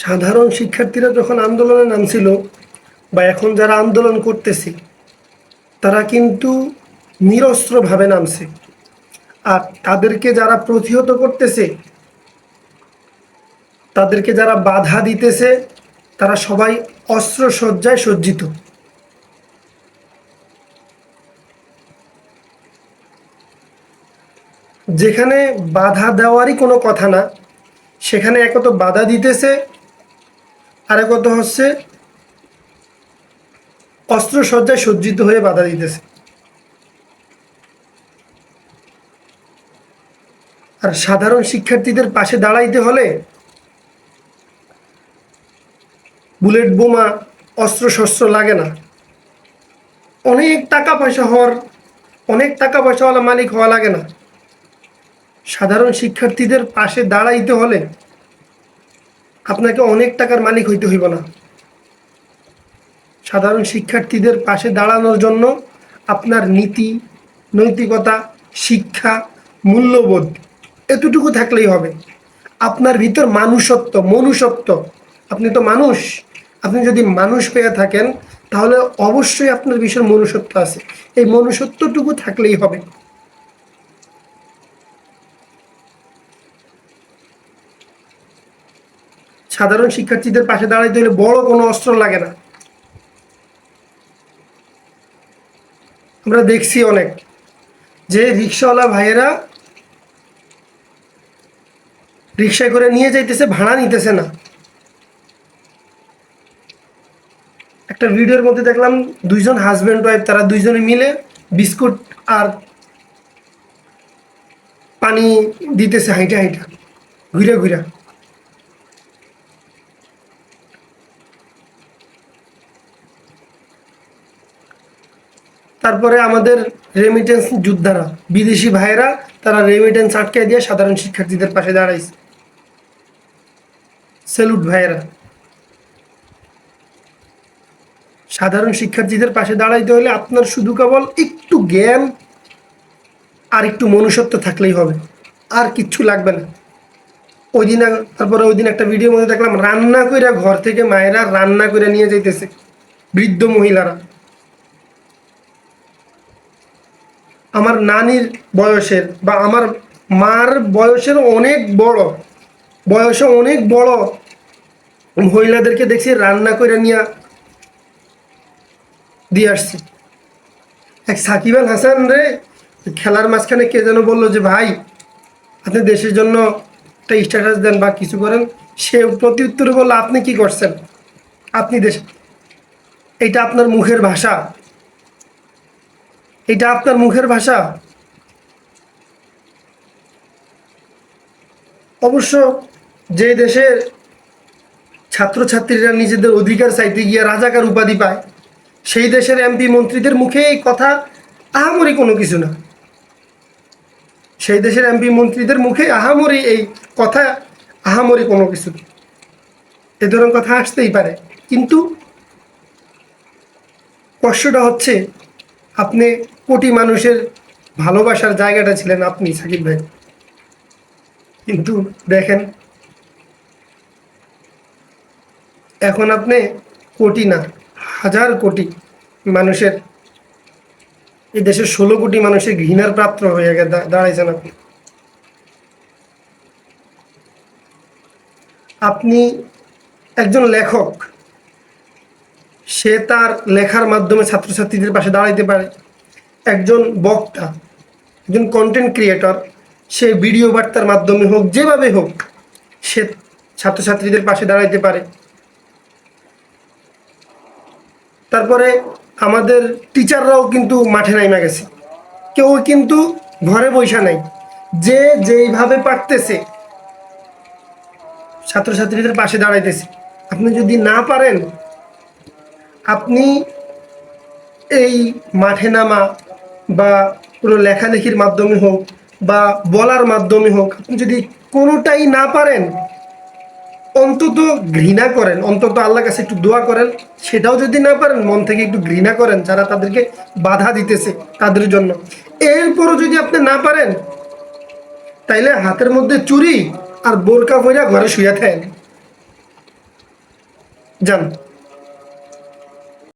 সাধারণ শিক্ষার্থীরা যখন আন্দোলনে নামছিল বা এখন যারা আন্দোলন করতেছে, তারা কিন্তু নিরস্ত্রভাবে নামছে। আর তাদেরকে যারা প্রতিহত করতেছে, তাদেরকে যারা বাধা দিতেছে, তারা সবাই অস্ত্র সজ্জায় সজ্জিত। যেখানে বাধা দেওয়ারই কোনো কথা না, সেখানে একত বাধা দিতেছে আর একত হচ্ছে? অস্ত্র সজ্জায় সজ্জিত হয়ে বাধা দিতেছে। আর সাধারণ শিক্ষার্থীদের পাশে দাঁড়াইতে হলে বুলেট বোমা অস্ত্র শস্ত্র লাগে না। অনেক টাকা পয়সা হওয়ার, অনেক টাকা পয়সাওয়ালা মালিক হওয়া লাগে না। সাধারণ শিক্ষার্থীদের পাশে দাঁড়াইতে হলে আপনাকে অনেক টাকার মালিক হইতে হইব না। সাধারণ শিক্ষার্থীদের পাশে দাঁড়ানোর জন্য আপনার নীতি, নৈতিকতা, শিক্ষা, মূল্যবোধ এতটুকু থাকলেই হবে। আপনার ভিতর মানুষত্ব, মনুষ্যত্ব, আপনি তো মানুষ, আপনি যদি মানুষ পেয়ে থাকেন তাহলে অবশ্যই আপনার বিষয়ে মনুষ্যত্ব আছে। এই মনুষ্যত্বটুকু থাকলেই হবে। সাধারণ শিক্ষার্থীদের পাশে দাঁড়াইতে হলে বড় কোনো অস্ত্র লাগে না। আমরা দেখছি অনেক যে রিক্সাওয়ালা ভাইয়েরা রিক্সায় করে নিয়ে যাইতেছে, ভাড়া নিতেছে না। একটা ভিডিওর মধ্যে দেখলাম দুইজন হাজব্যান্ড ওয়াইফ তারা দুইজনে মিলে বিস্কুট আর পানি দিতেছে হাইটা হাইটা, ঘুরে ঘুরে। তারপরে আমাদের রেমিটেন্স যোদ্ধারা, বিদেশি ভাইয়েরা, তারা রেমিটেন্স আটকে দিয়ে সাধারণ শিক্ষার্থীদের পাশে দাঁড়াইছে। সেলুট ভাইয়েরা। সাধারণ শিক্ষার্থীদের পাশে দাঁড়াইতে হলে আপনার শুধু কেবল একটু জ্ঞান আর একটু মনুষ্যত্ব থাকলেই হবে। আর কিচ্ছু লাগবে না। ওই দিন তারপরে ওই দিন একটা ভিডিওর মধ্যে দেখলাম, রান্না করে ঘর থেকে মায়েরা রান্না করে নিয়ে যাইতেছে। বৃদ্ধ মহিলারা। আমার নানির বয়সের বা আমার মার বয়সের অনেক বড়, বয়সে অনেক বড় মহিলাদেরকে দেখছি রান্না করে নিয়ে দিয়ে আসছি। এক সাকিব আল হাসান রে, খেলার মাঝখানে কে যেন বলল যে, ভাই, আপনি দেশের জন্য একটা স্ট্যাটাস দেন বা কিছু করেন। সে প্রতি উত্তরে বলল, আপনি কি করছেন? আপনি দেশ এটা আপনার মুখের ভাষা। এটা আপনার মুখের ভাষা? অবশ্য যে দেশের ছাত্রছাত্রীরা নিজেদের অধিকার চাইতে গিয়ে রাজাকার উপাধি পায়, সেই দেশের এমপি মন্ত্রীদের মুখে এই কথা আহামরি কোনো কিছু না। সেই দেশের এমপি মন্ত্রীদের মুখে আহামরি এই কথা আহামরি কোনো কিছু। এ ধরনের কথা আসতেই পারে। কিন্তু কষ্টটা হচ্ছে আপনি কোটি মানুষের ভালোবাসার জায়গাটা ছিলেন আপনি, সাকিব ভাই। কিন্তু দেখেন, এখন আপনি কোটি না, হাজার কোটি মানুষের এই দেশের ষোলো কোটি মানুষের ঘৃণার প্রাপ্ত হয়ে গেছে দাঁড়াইছেন আপনি। আপনি একজন লেখক সে তার লেখার মাধ্যমে ছাত্রছাত্রীদের পাশে দাঁড়াইতে পারে। একজন বক্তা, একজন কন্টেন্ট ক্রিয়েটর সে ভিডিও বার্তার মাধ্যমে হোক, যেভাবে হোক, সে ছাত্রছাত্রীদের পাশে দাঁড়াইতে পারে। তারপরে আমাদের টিচাররাও কিন্তু মাঠে নাইমা গেছে। কেউ কিন্তু ঘরে বৈশা নাই। যে যেইভাবে পারতেছে, ছাত্রছাত্রীদের পাশে দাঁড়াইতেছে। আপনি যদি না পারেন আপনি এই মাঠে নামা বা কোনো লেখালেখির মাধ্যমে হোক বা বলার মাধ্যমে হোক, আপনি যদি কোনোটাই না পারেন, অন্তত ঘৃণা করেন, অন্তত আল্লাহর কাছে একটু দোয়া করেন, সেটাও যদি না পারেন, মন থেকে একটু ঘৃণা করেন যারা তাদেরকে বাধা দিতেছে তাদের জন্য। এরপরও যদি আপনি না পারেন, তাইলে হাতের মধ্যে চুরি আর বোরকা ভইরা ঘরে শুয়ে থাকেন। যান।